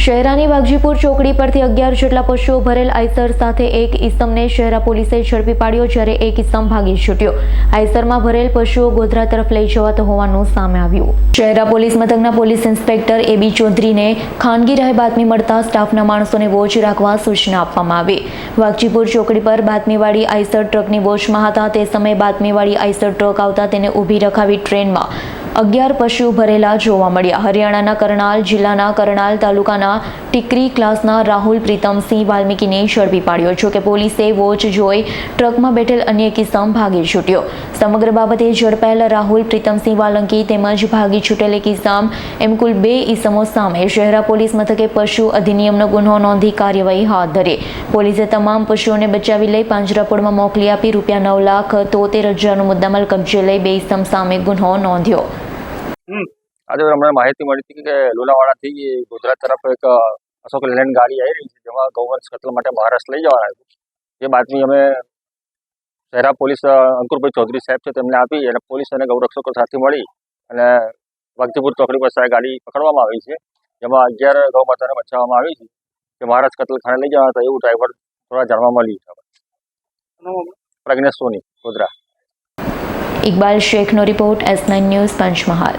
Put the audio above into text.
શહેરાની વાઘજીપુર ચોકડી પરથી અગિયાર જેટલા પશુઓ ભરેલ આઈસર સાથે એક ઈસમને શહેરા પોલીસે ઝડપી પાડ્યો જ્યારે એક ઈસમ ભાગી છૂટ્યો. આઈસરમાં ભરેલ પશુઓ ગોધરા તરફ લઈ જવાતો હોવાનું સામે આવ્યું. શહેરા પોલીસ મથકના પોલીસ ઇન્સ્પેક્ટર એબી ચૌધરીને ખાનગી રાહે બાતમી મળતા સ્ટાફના માણસોને વોચ રાખવા સૂચના આપવામાં આવી. વાઘજીપુર ચોકડી પર બાતમીવાળી આઈસર ટ્રકની વોચમાં હતા. તે સમયે બાતમીવાળી આઈસર ટ્રક આવતા તેને ઊભી રખાવી ટ્રેનમાં અગિયાર પશુ ભરેલા જોવા મળ્યા. હરિયાણાના કરનાલ, જિલ્લાના કરનાલ તાલુકાના ટીકરી ક્લાસના રાહુલ પ્રીતમસિંહ વાલ્મીકીને ઝડપી પાડ્યો. જો કે પોલીસે વોચ જોઈ ટ્રકમાં બેઠેલ અન્ય કિસ્સમ ભાગી છૂટ્યો. સમગ્ર બાબતે ઝડપાયેલા રાહુલ પ્રીતમસિંહ વાલંકી તેમજ ભાગી છૂટેલ કિસ્સામ એમ કુલ બે ઈસમો સામે શહેરા પોલીસ મથકે પશુ અધિનિયમનો ગુન્હો નોંધી કાર્યવાહી હાથ ધરી. પોલીસે તમામ પશુઓને બચાવી લઈ પાંજરાપોળમાં મોકલી આપી રૂપિયા નવ લાખ તોતેર હજારનો મુદ્દામાલ કબજે લઈ બે ઈસમ સામે ગુન્હો નોંધ્યો. આજે અમને માહિતી મળી હતી કે લુણાવાડાથી ગુજરાત તરફ એક અશોક લેલેન્ડ ગાડી આવી રહી છે, જેમાં ગૌવંશ કતલ માટે મહારાષ્ટ્ર લઈ જવાના છે. એ બાતમી અમે શહેરા પોલીસ અંકુરભાઈ ચૌધરી સાહેબ છે તેમને આપી અને પોલીસ અને ગૌરક્ષકો સાથે મળી અને વાઘજીપુર ચોકડી પાસે ગાડી પકડવામાં આવી છે. જેમાં અગિયાર ગૌ માતાને બચાવવામાં આવી છે. કે મહારાજ કતલખાને લઈ જવાના હતા એવું ડ્રાઈવર થોડા જાણવા મળ્યું Pragnesh Soni, Godhra. Iqbal શેખનો report S nine news Panchmahal.